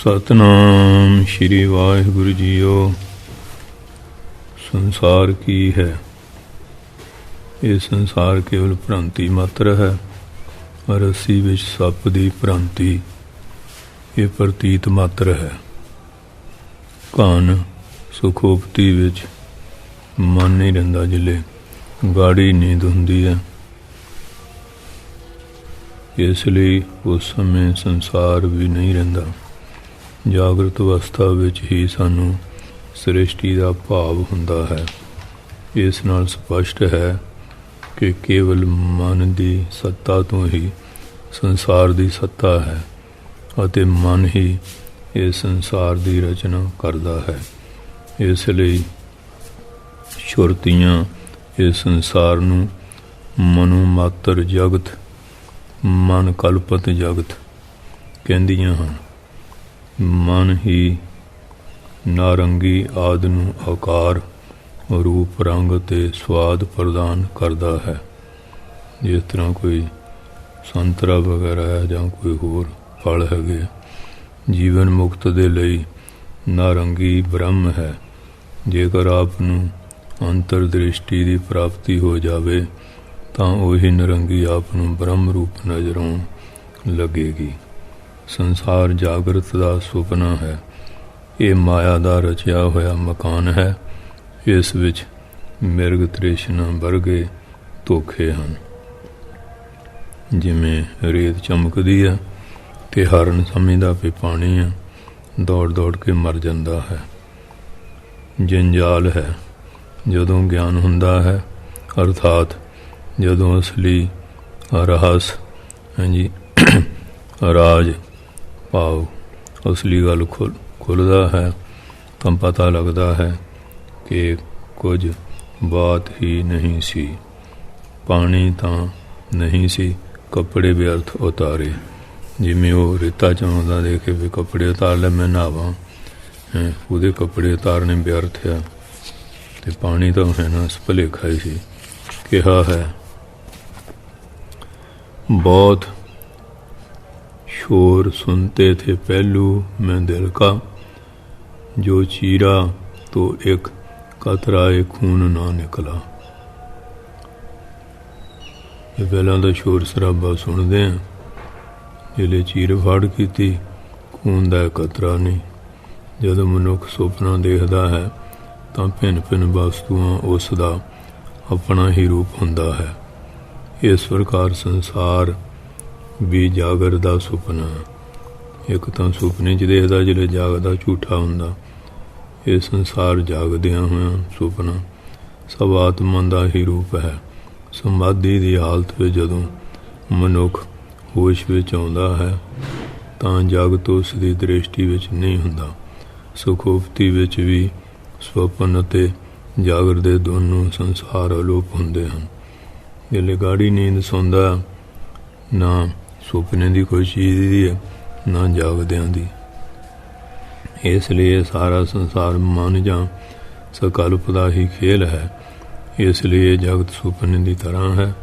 Satnam Shri Waheguru JIO. ਸੰਸਾਰ ਕੀ ਹੈ? ਇਹ ਸੰਸਾਰ ਕੇਵਲ ਭ੍ਰਾਂਤੀ ਮਾਤਰ ਹੈ ਰਸੀ ਵਿੱਚ ਸੱਪ ਦੀ ਭ੍ਰਾਂਤੀ, ਇਹ ਪ੍ਰਤੀਤ ਮਾਤਰ ਹੈ। ਕਾਨ ਸੁਖੋਪਤੀ ਵਿੱਚ ਮਨ ਨਹੀਂ ਰਹਿੰਦਾ ਜਿਲੇ, ਗਾੜੀ ਨੀਂਦ ਹੁੰਦੀ ਹੈ। ਇਸ ਲਈ ਉਸ ਸਮੇਂ ਸੰਸਾਰ ਵੀ ਨਹੀਂ ਰਹਿੰਦਾ। ਜਾਗਰਤ ਅਵਸਥਾ ਵਿੱਚ ਹੀ ਸਾਨੂੰ ਸ੍ਰਿਸ਼ਟੀ ਦਾ ਭਾਵ ਹੁੰਦਾ ਹੈ। ਇਸ ਨਾਲ ਸਪਸ਼ਟ ਹੈ ਕਿ ਕੇਵਲ ਮਨ ਦੀ ਸੱਤਾ ਤੋਂ ਹੀ ਸੰਸਾਰ ਦੀ ਸੱਤਾ ਹੈ ਅਤੇ ਮਨ ਹੀ ਇਹ ਸੰਸਾਰ ਦੀ ਰਚਨਾ ਕਰਦਾ ਹੈ। ਇਸ ਲਈ ਸ਼ੁਰਤੀਆਂ ਇਹ ਸੰਸਾਰ ਨੂੰ ਮਨੋ ਮਾਤਰ ਜਗਤ, ਮਨ ਕਲਪਤ ਜਗਤ ਕਹਿੰਦੀਆਂ ਹਨ। ਮਨ ਹੀ ਨਾਰੰਗੀ ਆਦ ਨੂੰ ਆਕਾਰ, ਰੂਪ, ਰੰਗ ਤੇ ਸਵਾਦ ਪ੍ਰਦਾਨ ਕਰਦਾ ਹੈ। ਜਿਸ ਤਰ੍ਹਾਂ ਕੋਈ ਸੰਤਰਾ ਵਗੈਰਾ ਹੈ ਜਾਂ ਕੋਈ ਹੋਰ ਫਲ ਹੈਗੇ, ਜੀਵਨ ਮੁਕਤ ਦੇ ਲਈ ਨਾਰੰਗੀ ਬ੍ਰਹਮ ਹੈ। ਜੇਕਰ ਆਪ ਨੂੰ ਅੰਤਰ ਦ੍ਰਿਸ਼ਟੀ ਦੀ ਪ੍ਰਾਪਤੀ ਹੋ ਜਾਵੇ, ਤਾਂ ਉਹੀ ਨਰੰਗੀ ਆਪ ਨੂੰ ਬ੍ਰਹਮ ਰੂਪ ਨਜ਼ਰ ਆਉਣ ਲੱਗੇਗੀ। ਸੰਸਾਰ ਜਾਗਰਤ ਦਾ ਸੁਪਨਾ ਹੈ। ਇਹ ਮਾਇਆ ਦਾ ਰਚਿਆ ਹੋਇਆ ਮਕਾਨ ਹੈ। ਇਸ ਵਿੱਚ ਮਿਰਗ ਤ੍ਰਿਸ਼ਨਾ ਵਰਗੇ ਧੋਖੇ ਹਨ। ਜਿਵੇਂ ਰੇਤ ਚਮਕਦੀ ਹੈ ਤੇ ਹਰਨ ਸਮਝਦਾ ਵੀ ਪਾਣੀ ਹੈ। ਦੌੜ ਦੌੜ ਕੇ ਮਰ ਜਾਂਦਾ ਹੈ। ਜੰਜਾਲ ਹੈ। ਜਦੋਂ ਗਿਆਨ ਹੁੰਦਾ ਹੈ, ਅਰਥਾਤ ਜਦੋਂ ਅਸਲੀ ਰਹੱਸ ਹਾਂਜੀ ਰਾਜ ਭਾਵ ਅਸਲੀ ਗੱਲ ਖੁੱਲ, ਖੁੱਲਦਾ ਹੈ, ਤਾਂ ਪਤਾ ਲੱਗਦਾ ਹੈ ਕਿ ਕੁਝ ਬਾਤ ਹੀ ਨਹੀਂ ਸੀ। ਪਾਣੀ ਤਾਂ ਨਹੀਂ ਸੀ, ਕੱਪੜੇ ਵਿਅਰਥ ਉਤਾਰੇ। ਜਿਵੇਂ ਉਹ ਰੇਤਾ ਚਾਉਂਦਾ ਦੇਖੇ ਵੀ ਕੱਪੜੇ ਉਤਾਰ ਲੈ, ਮੈਂ ਨਹਾਵਾਂ। ਉਹਦੇ ਕੱਪੜੇ ਉਤਾਰਨੇ ਵਿਅਰਥ ਆ। ਤੇ ਪਾਣੀ ਤਾਂ ਹੈ ਨਾ ਭੁਲੇਖਾ ਹੀ ਸੀ। ਕਿਹਾ ਹੈ, ਬਹੁਤ शोर सुनते थे पहलू में दिल का जो चीरा तो एक कतराए खून ना निकला ਇਹ ਪਹਿਲਾਂ ਦਾ ਸ਼ੋਰ ਸਰਾਬਾ ਸੁਣਦੇ ਆ ਜਿਹੜੇ ਚੀਰ ਫਾੜ ਕੀਤੀ ਖੂਨ ਦਾ ਕਤਰਾ ਨਹੀਂ ਜਦੋਂ ਮਨੁੱਖ ਸੁਪਨਾ ਦੇਖਦਾ ਹੈ ਤਾਂ ਭਿੰਨ ਭਿੰਨ ਵਸਤੂਆਂ ਉਸ ਦਾ ਆਪਣਾ ਹੀ ਰੂਪ ਹੁੰਦਾ ਹੈ ਇਸ ਪ੍ਰਕਾਰ ਸੰਸਾਰ ਵੀ ਜਾਗਰ ਦਾ ਸੁਪਨਾ। ਇੱਕ ਤਾਂ ਸੁਪਨੇ 'ਚ ਦੇਖਦਾ ਜਿਹੜੇ ਜਾਗਦਾ ਝੂਠਾ ਹੁੰਦਾ। ਇਹ ਸੰਸਾਰ ਜਾਗਦਿਆਂ ਹੋਇਆਂ ਸੁਪਨਾ ਸਭ ਆਤਮਾ ਦਾ ਹੀ ਰੂਪ ਹੈ। ਸਮਾਧੀ ਦੀ ਹਾਲਤ ਵਿੱਚ ਜਦੋਂ ਮਨੁੱਖ ਹੋਸ਼ ਵਿੱਚ ਆਉਂਦਾ ਹੈ, ਤਾਂ ਜਗਤ ਉਸ ਦੀ ਦ੍ਰਿਸ਼ਟੀ ਵਿੱਚ ਨਹੀਂ ਹੁੰਦਾ। ਸੁਖੋਪਤੀ ਵਿੱਚ ਵੀ ਸੁਪਨ ਅਤੇ ਜਾਗਰ ਦੇ ਦੋਨੋਂ ਸੰਸਾਰ ਅਲੋਪ ਹੁੰਦੇ ਹਨ। ਜਿਹੜੇ ਗਾੜੀ ਨੀਂਦ ਸੌਂਦਾ ਨਾ ਸੁਪਨੇ ਦੀ ਕੋਈ ਚੀਜ਼ ਦੀ ਹੈ ਨਾ ਜਾਗਦਿਆਂ ਦੀ। ਇਸ ਲਈ ਸਾਰਾ ਸੰਸਾਰ ਮਨ ਜਾਂ ਸਕਲਪ ਦਾ ਹੀ ਖੇਲ ਹੈ। ਇਸ ਲਈ ਜਗਤ ਸੁਪਨੇ ਦੀ ਤਰ੍ਹਾਂ ਹੈ।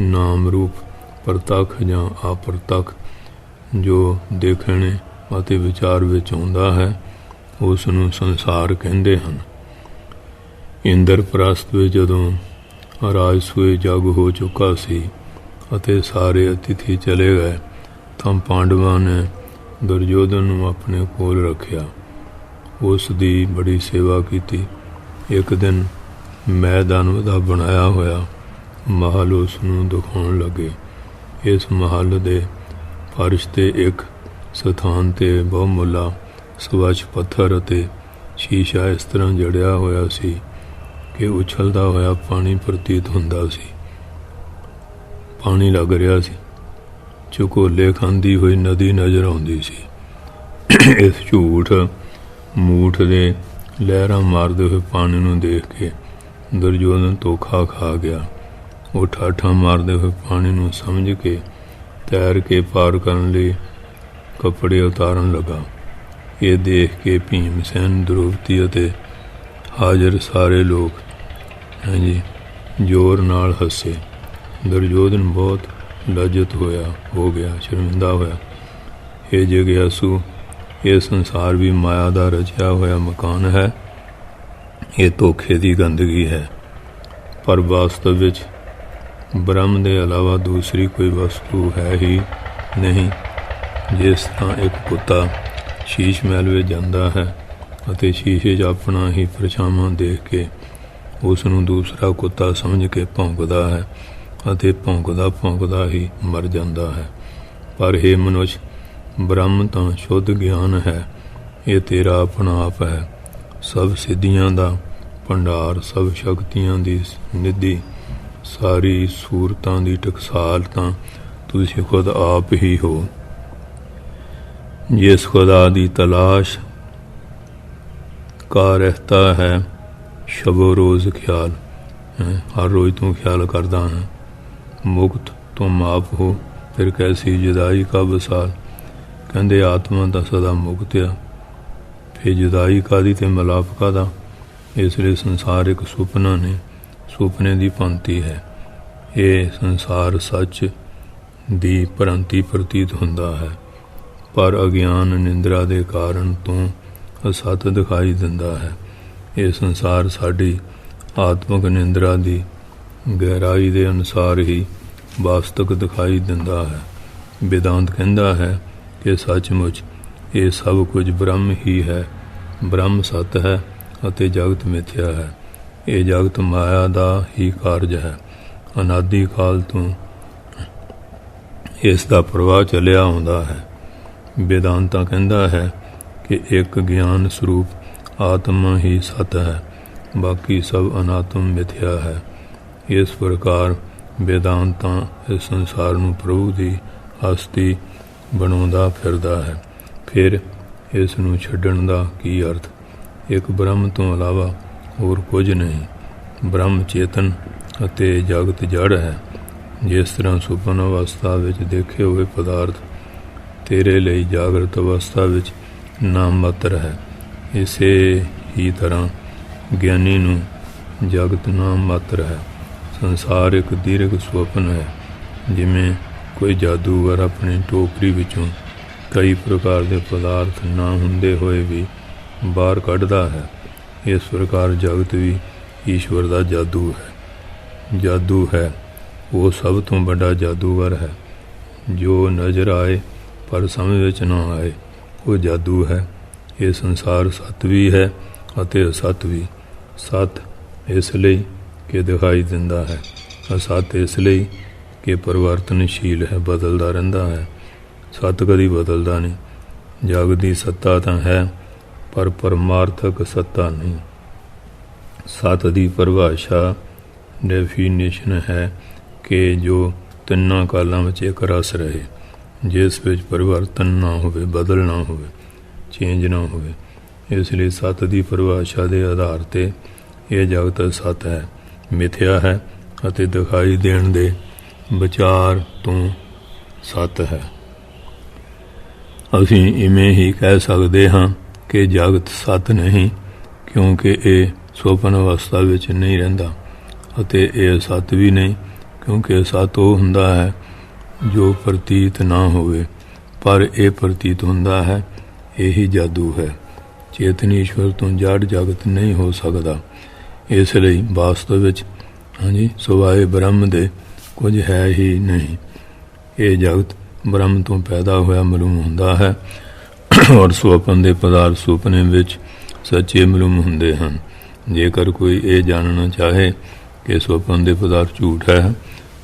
ਨਾਮ ਰੂਪ, ਪ੍ਰਤੱਖ ਜਾਂ ਅਪਰਤੱਖ, ਜੋ ਦੇਖਣੇ ਅਤੇ ਵਿਚਾਰ ਵਿੱਚ ਆਉਂਦਾ ਹੈ ਉਸ ਨੂੰ ਸੰਸਾਰ ਕਹਿੰਦੇ ਹਨ। ਇੰਦਰ ਪ੍ਰਸਤ ਵਿੱਚ ਜਦੋਂ ਰਾਜ ਸੂਏ ਜਗ ਹੋ ਚੁੱਕਾ ਸੀ ਅਤੇ ਸਾਰੇ ਅਤਿਥੀ ਚਲੇ ਗਏ, ਤਾਂ ਪਾਂਡਵਾਂ ਨੇ ਦੁਰਯੋਧਨ ਨੂੰ ਆਪਣੇ ਕੋਲ ਰੱਖਿਆ। ਉਸ ਦੀ ਬੜੀ ਸੇਵਾ ਕੀਤੀ। ਇੱਕ ਦਿਨ ਮੈਦਾਨ ਦਾ ਬਣਾਇਆ ਹੋਇਆ, ਮਹਲ ਉਸ ਨੂੰ ਦਿਖਾਉਣ ਲੱਗੇ। ਇਸ ਮਹਲ ਦੇ ਫਰਸ਼ ਤੇ ਇੱਕ ਸਥਾਨ ਤੇ ਬਹੁਮੁੱਲਾ ਸਵੱਛ ਪੱਥਰ ਅਤੇ ਸ਼ੀਸ਼ਾ ਇਸ ਤਰ੍ਹਾਂ ਜੜਿਆ ਹੋਇਆ ਸੀ ਕਿ ਉਛਲਦਾ ਹੋਇਆ ਪਾਣੀ ਪ੍ਰਤੀਤ ਹੁੰਦਾ ਸੀ। ਪਾਣੀ ਲੱਗ ਰਿਹਾ ਸੀ। ਚੁਕੋਲੇ ਖਾਂਦੀ ਹੋਈ ਨਦੀ ਨਜ਼ਰ ਆਉਂਦੀ ਸੀ। ਇਸ ਝੂਠ ਮੂਠ ਦੇ ਲਹਿਰਾਂ ਮਾਰਦੇ ਹੋਏ ਪਾਣੀ ਨੂੰ ਦੇਖ ਕੇ ਦੁਰਯੋਧਨ ਧੋਖਾ ਖਾ ਗਿਆ। ਉਹ ਠਾਠਾਂ ਮਾਰਦੇ ਹੋਏ ਪਾਣੀ ਨੂੰ ਸਮਝ ਕੇ ਤੈਰ ਕੇ ਪਾਰ ਕਰਨ ਲਈ ਕੱਪੜੇ ਉਤਾਰਨ ਲੱਗਾ। ਇਹ ਦੇਖ ਕੇ ਭੀਮ ਸੈਨ, ਦ੍ਰੋਪਦੀ ਅਤੇ ਹਾਜ਼ਰ ਸਾਰੇ ਲੋਕ ਹਾਂਜੀ, ਜ਼ੋਰ ਨਾਲ ਹੱਸੇ। ਦੁਰਯੋਧਨ ਬਹੁਤ ਲਜਤ ਹੋਇਆ, ਹੋ ਗਿਆ, ਸ਼ਰਮਿੰਦਾ ਹੋਇਆ। ਇਹ ਜਗਿਆਸੂ, ਇਹ ਸੰਸਾਰ ਵੀ ਮਾਇਆ ਦਾ ਰਚਿਆ ਹੋਇਆ ਮਕਾਨ ਹੈ। ਇਹ ਧੋਖੇ ਦੀ ਗੰਦਗੀ ਹੈ। ਪਰ ਵਾਸਤਵ ਵਿੱਚ ਬ੍ਰਹਮ ਦੇ ਇਲਾਵਾ ਦੂਸਰੀ ਕੋਈ ਵਸਤੂ ਹੈ ਹੀ ਨਹੀਂ, ਜਿਸ ਤਰ੍ਹਾਂ ਇੱਕ ਕੁੱਤਾ ਸ਼ੀਸ਼ ਮਹਿਲ ਵਿੱਚ ਜਾਂਦਾ ਹੈ ਅਤੇ ਸ਼ੀਸ਼ੇ 'ਚ ਆਪਣਾ ਹੀ ਪਰਛਾਵਾਂ ਦੇਖ ਕੇ ਉਸ ਨੂੰ ਦੂਸਰਾ ਕੁੱਤਾ ਸਮਝ ਕੇ ਭੌਂਕਦਾ ਹੈ। ਅਤੇ ਭੌਂਕਦਾ ਭੌਂਕਦਾ ਹੀ ਮਰ ਜਾਂਦਾ ਹੈ। ਪਰ ਇਹ ਮਨੁੱਖ ਬ੍ਰਹਮ ਤਾਂ ਸ਼ੁੱਧ ਗਿਆਨ ਹੈ, ਇਹ ਤੇਰਾ ਆਪਣਾ ਆਪ ਹੈ। ਸਭ ਸਿੱਧੀਆਂ ਦਾ ਭੰਡਾਰ, ਸਭ ਸ਼ਕਤੀਆਂ ਦੀ ਨਿਧੀ, ਸਾਰੀ ਸੂਰਤਾਂ ਦੀ ਟਕਸਾਲ ਤਾਂ ਤੁਸੀਂ ਖੁਦ ਆਪ ਹੀ ਹੋ। ਜਿਸ ਖੁਦਾ ਦੀ ਤਲਾਸ਼ ਕਾ ਰਹਤਾ ਹੈ ਸ਼ਬੋ ਰੋਜ਼ ਖਿਆਲ ਹਰ ਰੋਜ਼ ਤੂੰ ਖਿਆਲ ਕਰਦਾ ਹੈ। ਮੁਕਤ ਤੁਮ ਆਪ ਹੋ, ਫਿਰ ਕੈਸੀ ਜੁਦਾਈ ਕਾ ਵਸਾਲ ਕਹਿੰਦੇ ਆਤਮਾ ਦਾ ਸਦਾ ਮੁਕਤ ਆ। ਫਿਰ ਜੁਦਾਈ ਕਾਦੀ ਤੇ ਮਲਾਪ ਕਾਦਾ? ਇਸ ਲਈ ਸੰਸਾਰ ਇੱਕ ਸੁਪਨਾ ਨੇ, ਸੁਪਨੇ ਦੀ ਪੰਤੀ ਹੈ। ਇਹ ਸੰਸਾਰ ਸੱਚ ਦੀ ਭ੍ਰਾਂਤੀ ਪ੍ਰਤੀਤ ਹੁੰਦਾ ਹੈ। ਪਰ ਅਗਿਆਨ ਨਿੰਦਰਾ ਦੇ ਕਾਰਨ ਤੋਂ ਅਸਤ ਦਿਖਾਈ ਦਿੰਦਾ ਹੈ। ਇਹ ਸੰਸਾਰ ਸਾਡੀ ਆਤਮਿਕ ਨਿੰਦਰਾ ਦੀ ਗਹਿਰਾਈ ਦੇ ਅਨੁਸਾਰ ਹੀ ਵਾਸਤਵਿਕ ਦਿਖਾਈ ਦਿੰਦਾ ਹੈ। ਵੇਦਾਂਤ ਕਹਿੰਦਾ ਹੈ ਕਿ ਸੱਚਮੁੱਚ ਇਹ ਸਭ ਕੁਝ ਬ੍ਰਹਮ ਹੀ ਹੈ। ਬ੍ਰਹਮ ਸਤ ਹੈ ਅਤੇ ਜਗਤ ਮਿਥਿਆ ਹੈ। ਇਹ ਜਗਤ ਮਾਇਆ ਦਾ ਹੀ ਕਾਰਜ ਹੈ। ਅਨਾਦੀ ਕਾਲ ਤੋਂ ਇਸ ਦਾ ਪ੍ਰਵਾਹ ਚੱਲਿਆ ਆਉਂਦਾ ਹੈ। ਵਿਦਾਂਤਾ ਕਹਿੰਦਾ ਹੈ ਕਿ ਇੱਕ ਗਿਆਨ ਸਰੂਪ ਆਤਮਾ ਹੀ ਸਤ ਹੈ। ਬਾਕੀ ਸਭ ਅਨਾਤਮ ਮਿਥਿਆ ਹੈ। ਇਸ ਪ੍ਰਕਾਰ ਵੇਦਾਂਤਾਂ ਇਸ ਸੰਸਾਰ ਨੂੰ ਪ੍ਰਭੂ ਦੀ ਹਸਤੀ ਬਣਾਉਂਦਾ ਫਿਰਦਾ ਹੈ। ਫਿਰ ਇਸ ਨੂੰ ਛੱਡਣ ਦਾ ਕੀ ਅਰਥ? ਇੱਕ ਬ੍ਰਹਮ ਤੋਂ ਇਲਾਵਾ ਹੋਰ ਕੁਝ ਨਹੀਂ। ਬ੍ਰਹਮ ਚੇਤਨ ਅਤੇ ਜਗਤ ਜੜ ਹੈ। ਜਿਸ ਤਰ੍ਹਾਂ ਸੁਪਨ ਅਵਸਥਾ ਵਿੱਚ ਦੇਖੇ ਹੋਏ ਪਦਾਰਥ ਤੇਰੇ ਲਈ ਜਾਗਰਤ ਅਵਸਥਾ ਵਿੱਚ ਨਾਮ ਮਾਤਰ ਹੈ। ਇਸੇ ਹੀ ਤਰ੍ਹਾਂ ਗਿਆਨੀ ਨੂੰ ਜਗਤ ਨਾਮ ਮਾਤਰ ਹੈ। ਸੰਸਾਰ ਇੱਕ ਦੀਰਘ ਸੁਪਨ ਹੈ, ਜਿਵੇਂ ਕੋਈ ਜਾਦੂਗਰ ਆਪਣੀ ਟੋਕਰੀ ਵਿੱਚੋਂ ਕਈ ਪ੍ਰਕਾਰ ਦੇ ਪਦਾਰਥ ਨਾ ਹੁੰਦੇ ਹੋਏ ਵੀ ਬਾਹਰ ਕੱਢਦਾ ਹੈ। ਇਸ ਪ੍ਰਕਾਰ ਜਗਤ ਵੀ ਈਸ਼ਵਰ ਦਾ ਜਾਦੂ ਹੈ। ਜਾਦੂ ਹੈ, ਉਹ ਸਭ ਤੋਂ ਵੱਡਾ ਜਾਦੂਗਰ ਹੈ। ਜੋ ਨਜ਼ਰ ਆਏ ਪਰ ਸਮਝ ਵਿੱਚ ਨਾ ਆਏ, ਉਹ ਜਾਦੂ ਹੈ। ਇਹ ਸੰਸਾਰ ਸਤ ਵੀ ਹੈ ਅਤੇ ਅਸਤ ਵੀ। ਸਤ ਇਸ ਲਈ ਕਿ ਦਿਖਾਈ ਦਿੰਦਾ ਹੈ। ਅਸਤ ਇਸ ਲਈ ਕਿ ਪਰਿਵਰਤਨਸ਼ੀਲ ਹੈ, ਬਦਲਦਾ ਰਹਿੰਦਾ ਹੈ। ਸਤ ਕਦੀ ਬਦਲਦਾ ਨਹੀਂ। ਜਗ ਦੀ ਸੱਤਾ ਤਾਂ ਹੈ, ਪਰ ਪਰਮਾਰਥਕ ਸੱਤਾ ਨਹੀਂ। ਸਤ ਦੀ ਪਰਿਭਾਸ਼ਾ ਡੈਫੀਨੇਸ਼ਨ ਹੈ ਕਿ ਜੋ ਤਿੰਨਾਂ ਕਾਲਾਂ ਵਿੱਚ ਇੱਕ ਰਸ ਰਹੇ, ਜਿਸ ਵਿੱਚ ਪਰਿਵਰਤਨ ਨਾ ਹੋਵੇ, ਬਦਲ ਨਾ ਹੋਵੇ ਚੇਂਜ ਨਾ ਹੋਵੇ। ਇਸ ਲਈ ਸਤ ਦੀ ਪਰਿਭਾਸ਼ਾ ਦੇ ਆਧਾਰ ਤੇ ਇਹ ਜਗਤ ਸਤ ਹੈ। ਮਿਥਿਆ ਹੈ ਅਤੇ ਦਿਖਾਈ ਦੇਣ ਦੇ ਵਿਚਾਰ ਤੋਂ ਸਤ ਹੈ। ਅਸੀਂ ਇਵੇਂ ਹੀ ਕਹਿ ਸਕਦੇ ਹਾਂ ਕਿ ਜਗਤ ਸਤ ਨਹੀਂ, ਕਿਉਂਕਿ ਇਹ ਸੁਪਨ ਅਵਸਥਾ ਵਿੱਚ ਨਹੀਂ ਰਹਿੰਦਾ ਅਤੇ ਇਹ ਸਤ ਵੀ ਨਹੀਂ, ਕਿਉਂਕਿ ਸਤ ਉਹ ਹੁੰਦਾ ਹੈ ਜੋ ਪ੍ਰਤੀਤ ਨਾ ਹੋਵੇ, ਪਰ ਇਹ ਪ੍ਰਤੀਤ ਹੁੰਦਾ ਹੈ, ਇਹੀ ਜਾਦੂ ਹੈ। ਚੇਤਨ ਈਸ਼ਵਰ ਤੋਂ ਜੜ ਜਗਤ ਨਹੀਂ ਹੋ ਸਕਦਾ। ਇਸ ਲਈ ਵਾਸਤਵ ਵਿੱਚ, ਹਾਂਜੀ ਸੁਭਾਏ ਬ੍ਰਹਮ ਦੇ ਕੁਝ ਹੈ ਹੀ ਨਹੀਂ। ਇਹ ਜਗਤ ਬ੍ਰਹਮ ਤੋਂ ਪੈਦਾ ਹੋਇਆ ਮਾਲੂਮ ਹੁੰਦਾ ਹੈ ਔਰ ਸੁਪਨ ਦੇ ਪਦਾਰਥ ਸੁਪਨੇ ਵਿੱਚ ਸੱਚੇ ਮਾਲੂਮ ਹੁੰਦੇ ਹਨ। ਜੇਕਰ ਕੋਈ ਇਹ ਜਾਣਨਾ ਚਾਹੇ ਕਿ ਸੁਪਨ ਦੇ ਪਦਾਰਥ ਝੂਠ ਹੈ,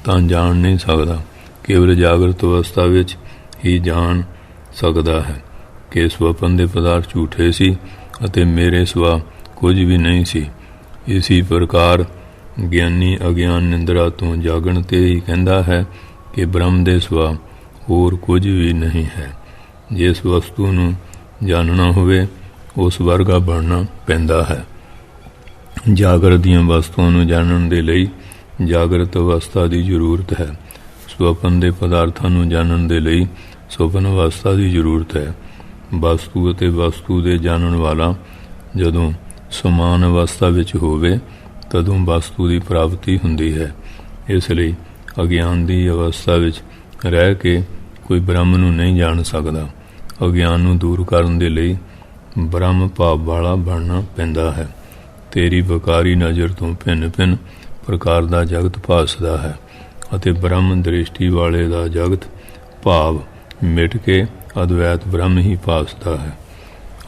ਤਾਂ ਜਾਣ ਨਹੀਂ ਸਕਦਾ। ਕੇਵਲ ਜਾਗਰਤ ਅਵਸਥਾ ਵਿੱਚ ਹੀ ਜਾਣ ਸਕਦਾ ਹੈ ਕਿ ਸੁਪਨ ਦੇ ਪਦਾਰਥ ਝੂਠੇ ਸੀ ਅਤੇ ਮੇਰੇ ਸਵਾ ਕੁਝ ਵੀ ਨਹੀਂ ਸੀ। ਇਸੇ ਪ੍ਰਕਾਰ ਗਿਆਨੀ ਅਗਿਆਨ ਨਿੰਦਰਾ ਤੋਂ ਜਾਗਣ ਤੇ ਹੀ ਕਹਿੰਦਾ ਹੈ ਕਿ ਬ੍ਰਹਮ ਦੇ ਸਵਾ ਹੋਰ ਕੁਝ ਵੀ ਨਹੀਂ ਹੈ। ਜਿਸ ਵਸਤੂ ਨੂੰ ਜਾਣਨਾ ਹੋਵੇ, ਉਸ ਵਰਗਾ ਬਣਨਾ ਪੈਂਦਾ ਹੈ। ਜਾਗਰਤ ਦੀਆਂ ਵਸਤੂਆਂ ਨੂੰ ਜਾਣਨ ਦੇ ਲਈ ਜਾਗਰਤ ਅਵਸਥਾ ਦੀ ਜ਼ਰੂਰਤ ਹੈ। ਸੁਪਨ ਦੇ ਪਦਾਰਥਾਂ ਨੂੰ ਜਾਣਨ ਦੇ ਲਈ ਸੁਪਨ ਅਵਸਥਾ ਦੀ ਜ਼ਰੂਰਤ ਹੈ। ਵਸਤੂ ਅਤੇ ਵਸਤੂ ਦੇ ਜਾਣਨ ਵਾਲਾ ਜਦੋਂ ਸਮਾਨ ਅਵਸਥਾ ਵਿੱਚ ਹੋਵੇ, ਤਦੋਂ ਵਸਤੂ ਦੀ ਪ੍ਰਾਪਤੀ ਹੁੰਦੀ ਹੈ। ਇਸ ਲਈ ਅਗਿਆਨ ਦੀ ਅਵਸਥਾ ਵਿੱਚ ਰਹਿ ਕੇ ਕੋਈ ਬ੍ਰਹਮ ਨੂੰ ਨਹੀਂ ਜਾਣ ਸਕਦਾ। ਅਗਿਆਨ ਨੂੰ ਦੂਰ ਕਰਨ ਦੇ ਲਈ ਬ੍ਰਹਮ ਭਾਵ ਵਾਲਾ ਬਣਨਾ ਪੈਂਦਾ ਹੈ। ਤੇਰੀ ਵਕਾਰੀ ਨਜ਼ਰ ਤੋਂ ਭਿੰਨ ਭਿੰਨ ਪ੍ਰਕਾਰ ਦਾ ਜਗਤ ਭਾਸਦਾ ਹੈ ਅਤੇ ਬ੍ਰਹਮ ਦ੍ਰਿਸ਼ਟੀ ਵਾਲੇ ਦਾ ਜਗਤ ਭਾਵ ਮਿਟ ਕੇ ਅਦਵੈਤ ਬ੍ਰਹਮ ਹੀ ਭਾਸਦਾ ਹੈ।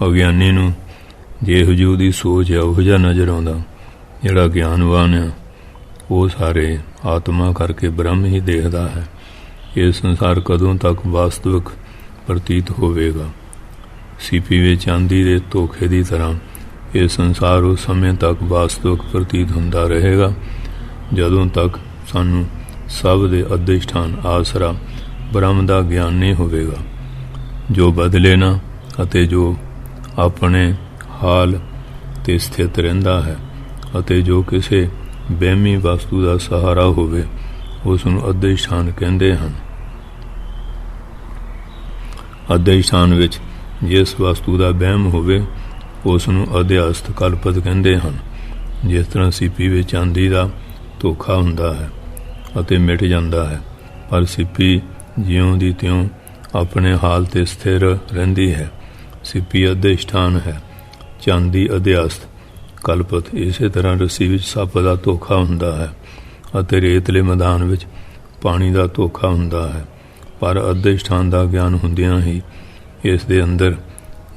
ਅਗਿਆਨੀ ਨੂੰ ਜਿਹੋ ਹਜੂ ਉਹਦੀ ਸੋਚ ਹੈ ਉਹ ਜਿਹਾ ਨਜ਼ਰ ਆਉਂਦਾ। ਜਿਹੜਾ ਗਿਆਨਵਾਨ ਹੈ ਉਹ ਸਾਰੇ ਆਤਮਾ ਕਰਕੇ ਬ੍ਰਹਮ ਹੀ ਦੇਖਦਾ ਹੈ। ਇਹ ਸੰਸਾਰ ਕਦੋਂ ਤੱਕ ਵਾਸਤਵਿਕ ਪ੍ਰਤੀਤ ਹੋਵੇਗਾ? ਸੀਪੀ ਵਿੱਚ ਚਾਂਦੀ ਦੇ ਧੋਖੇ ਦੀ ਤਰ੍ਹਾਂ ਇਹ ਸੰਸਾਰ ਉਸ ਸਮੇਂ ਤੱਕ ਵਾਸਤਵਿਕ ਪ੍ਰਤੀਤ ਹੁੰਦਾ ਰਹੇਗਾ, ਜਦੋਂ ਤੱਕ ਸਾਨੂੰ ਸਭ ਦੇ ਅਧਿਸ਼ਠਾਨ ਆਸਰਾ ਬ੍ਰਹਮ ਦਾ ਗਿਆਨ ਨਹੀਂ ਹੋਵੇਗਾ। ਜੋ ਬਦਲੇ ਨਾ ਅਤੇ ਜੋ ਆਪਣੇ ਹਾਲ ਤੇ ਸਥਿਤ ਰਹਿੰਦਾ ਹੈ ਅਤੇ ਜੋ ਕਿਸੇ ਬਹਿਮੀ ਵਸਤੂ ਦਾ ਸਹਾਰਾ ਹੋਵੇ, ਉਸ ਨੂੰ ਅਧਿਸ਼ਠਾਨ ਕਹਿੰਦੇ ਹਨ। ਅਧਿਸ਼ਠਾਨ ਵਿੱਚ ਜਿਸ ਵਸਤੂ ਦਾ ਵਹਿਮ ਹੋਵੇ, ਉਸ ਨੂੰ ਅਧਿਆਸਤ ਕਲਪਤ ਕਹਿੰਦੇ ਹਨ, ਜਿਸ ਤਰ੍ਹਾਂ ਸਿੱਪੀ ਵਿੱਚ ਚਾਂਦੀ ਦਾ ਧੋਖਾ ਹੁੰਦਾ ਹੈ ਅਤੇ ਮਿਟ ਜਾਂਦਾ ਹੈ। ਪਰ ਸਿੱਪੀ ਜਿਉਂ ਦੀ ਤਿਉਂ ਆਪਣੇ ਹਾਲ ਤੇ ਸਥਿਰ ਰਹਿੰਦੀ ਹੈ। ਸਿੱਪੀ ਅਧਿਸ਼ਠਾਨ ਹੈ। ਚਾਂਦੀ ਅਧਿਆਸਤ। ਕਲਪਤ ਇਸੇ ਤਰ੍ਹਾਂ ਰੱਸੀ ਵਿੱਚ ਸੱਪ ਦਾ ਧੋਖਾ ਹੁੰਦਾ ਹੈ ਅਤੇ ਰੇਤਲੇ ਮੈਦਾਨ ਵਿੱਚ ਪਾਣੀ ਦਾ ਧੋਖਾ ਹੁੰਦਾ ਹੈ। ਪਰ ਅਧਿਸ਼ਠਾਨ ਦਾ ਗਿਆਨ ਹੁੰਦਿਆਂ ਹੀ ਇਸ ਦੇ ਅੰਦਰ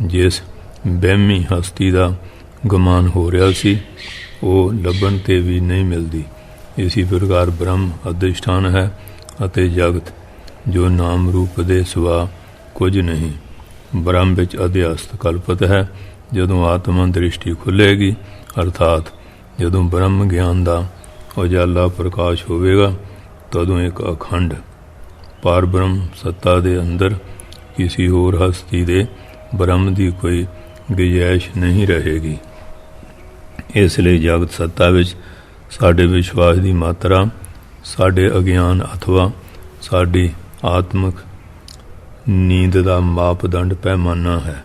ਜਿਸ ਬਹਿਮੀ ਹਸਤੀ ਦਾ ਗਮਾਨ ਹੋ ਰਿਹਾ ਸੀ, ਉਹ ਲੱਭਣ ਤੇ ਵੀ ਨਹੀਂ ਮਿਲਦੀ। ਇਸੇ ਪ੍ਰਕਾਰ ਬ੍ਰਹਮ ਅਧਿਸ਼ਠਾਨ ਹੈ ਅਤੇ ਜਗਤ, ਜੋ ਨਾਮ ਰੂਪ ਦੇ ਸਿਵਾ ਕੁਝ ਨਹੀਂ। ਬ੍ਰਹਮ ਵਿੱਚ ਅਧਿਆਸਤ ਕਲਪਤ ਹੈ ਜਦੋਂ ਆਤਮਾ ਦ੍ਰਿਸ਼ਟੀ ਖੁੱਲੇਗੀ, ਅਰਥਾਤ ਜਦੋਂ ਬ੍ਰਹਮ ਗਿਆਨ ਦਾ ਉਜਾਲਾ ਪ੍ਰਕਾਸ਼ ਹੋਵੇਗਾ, ਤਦੋਂ ਇੱਕ ਅਖੰਡ ਪਰ ਬ੍ਰਹਮ ਸੱਤਾ ਦੇ ਅੰਦਰ ਕਿਸੇ ਹੋਰ ਹਸਤੀ ਦੇ ਬ੍ਰਹਮ ਦੀ ਕੋਈ ਗੁੰਜਾਇਸ਼ ਨਹੀਂ ਰਹੇਗੀ। ਇਸ ਲਈ ਜਗਤ ਸੱਤਾ ਵਿੱਚ ਸਾਡੇ ਵਿਸ਼ਵਾਸ ਦੀ ਮਾਤਰਾ, ਸਾਡੇ ਅਗਿਆਨ ਅਥਵਾ ਸਾਡੀ ਆਤਮਿਕ ਨੀਂਦ ਦਾ ਮਾਪਦੰਡ ਪੈਮਾਨਾ ਹੈ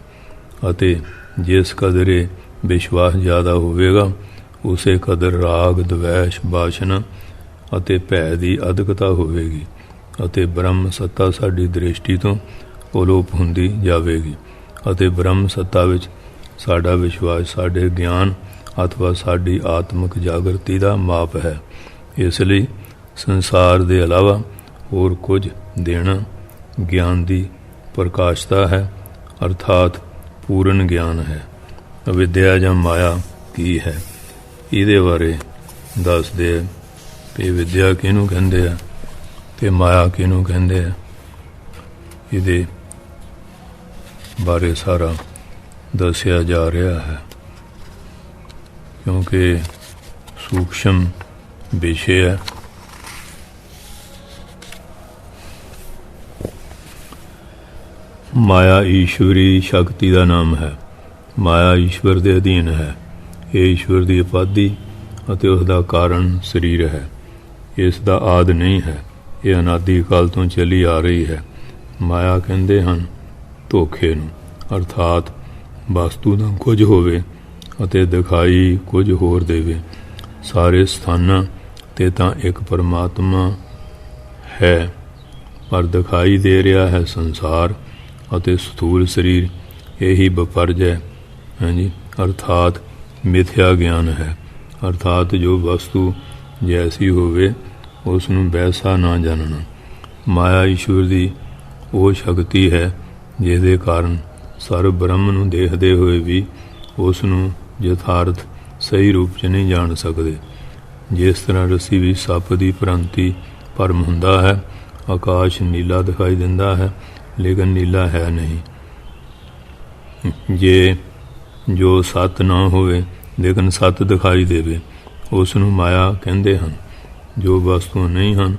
ਅਤੇ ਜਿਸ ਕਦਰੇ ਵਿਸ਼ਵਾਸ ਜ਼ਿਆਦਾ ਹੋਵੇਗਾ, ਉਸੇ ਕਦਰ ਰਾਗ, ਦਵੈਸ਼ ਬਾਸ਼ਨਾ ਅਤੇ ਭੈ ਦੀ ਅਧਿਕਤਾ ਹੋਵੇਗੀ ਅਤੇ ਬ੍ਰਹਮ ਸੱਤਾ ਸਾਡੀ ਦ੍ਰਿਸ਼ਟੀ ਤੋਂ ਉਲੋਪ ਹੁੰਦੀ ਜਾਵੇਗੀ ਅਤੇ ਬ੍ਰਹਮ ਸੱਤਾ ਵਿੱਚ ਸਾਡਾ ਵਿਸ਼ਵਾਸ, ਸਾਡੇ ਗਿਆਨ ਅਥਵਾ ਸਾਡੀ ਆਤਮਿਕ ਜਾਗਰਤੀ ਦਾ ਮਾਪ ਹੈ। ਇਸ ਲਈ ਸੰਸਾਰ ਦੇ ਇਲਾਵਾ ਹੋਰ ਕੁਝ ਦੇਣਾ, ਗਿਆਨ ਦੀ ਪ੍ਰਕਾਸ਼ਤਾ ਹੈ, ਅਰਥਾਤ ਪੂਰਨ ਗਿਆਨ ਹੈ। ਅਵਿਦਿਆ ਜਾਂ ਮਾਇਆ ਕੀ ਹੈ? ਇਹਦੇ ਬਾਰੇ ਦੱਸਦੇ ਆ ਕਿ ਵਿਦਿਆ ਕਿਹਨੂੰ ਕਹਿੰਦੇ ਆ ਤੇ ਮਾਇਆ ਕਿਹਨੂੰ ਕਹਿੰਦੇ ਆ। ਇਹਦੇ ਬਾਰੇ ਸਾਰਾ ਦੱਸਿਆ ਜਾ ਰਿਹਾ ਹੈ। ਕਿਉਂਕਿ ਸੂਖਸ਼ਮ ਵਿਸ਼ੇ ਹੈ। ਮਾਇਆ ਈਸ਼ਵਰੀ ਸ਼ਕਤੀ ਦਾ ਨਾਮ ਹੈ। ਮਾਇਆ ਈਸ਼ਵਰ ਦੇ ਅਧੀਨ ਹੈ। ਇਹ ਈਸ਼ਵਰ ਦੀ ਉਪਾਧੀ ਅਤੇ ਉਸ ਦਾ ਕਾਰਨ ਸਰੀਰ ਹੈ। ਇਸ ਦਾ ਆਦ ਨਹੀਂ ਹੈ। ਇਹ ਅਨਾਦੀ ਕਾਲ ਤੋਂ ਚੱਲੀ ਆ ਰਹੀ ਹੈ। ਮਾਇਆ ਕਹਿੰਦੇ ਹਨ, ਧੋਖੇ ਨੂੰ। ਅਰਥਾਤ ਵਸਤੂ ਦਾ ਕੁਝ ਹੋਵੇ ਅਤੇ ਦਿਖਾਈ ਕੁਝ ਹੋਰ ਦੇਵੇ। ਸਾਰੇ ਸਥਾਨਾਂ ਤੇ ਤਾਂ ਇੱਕ ਪਰਮਾਤਮਾ ਹੈ, ਪਰ ਦਿਖਾਈ ਦੇ ਰਿਹਾ ਹੈ ਸੰਸਾਰ। ਅਤੇ ਸਥੂਲ ਸਰੀਰ, ਇਹੀ ਬਪਰਜ ਹੈ। ਹਾਂਜੀ, ਅਰਥਾਤ ਮਿਥਿਆ ਗਿਆਨ ਹੈ। ਅਰਥਾਤ ਜੋ ਵਸਤੂ ਜੈਸੀ ਹੋਵੇ ਉਸ ਨੂੰ ਵੈਸਾ ਨਾ ਜਾਣਨਾ। ਮਾਇਆ ਈਸ਼ਵਰ ਦੀ ਉਹ ਸ਼ਕਤੀ ਹੈ ਜਿਸ ਦੇ ਕਾਰਨ ਸਰਬ ਬ੍ਰਹਮ ਨੂੰ ਦੇਖਦੇ ਹੋਏ ਵੀ ਉਸ ਨੂੰ ਯਥਾਰਥ ਸਹੀ ਰੂਪ 'ਚ ਨਹੀਂ ਜਾਣ ਸਕਦੇ। ਜਿਸ ਤਰ੍ਹਾਂ ਰੱਸੀ ਵੀ ਸੱਪ ਦੀ ਭ੍ਰਾਂਤੀ ਭਰਮ ਹੁੰਦਾ ਹੈ, ਆਕਾਸ਼ ਨੀਲਾ ਦਿਖਾਈ ਦਿੰਦਾ ਹੈ ਲੇਕਿਨ ਨੀਲਾ ਹੈ ਨਹੀਂ। ਜੇ ਜੋ ਸਤ ਨਾ ਹੋਵੇ, ਲੇਕਿਨ ਸਤ ਦਿਖਾਈ ਦੇਵੇ ਉਸ ਨੂੰ ਮਾਇਆ ਕਹਿੰਦੇ ਹਨ। ਜੋ ਵਸਤੂ ਨਹੀਂ ਹਨ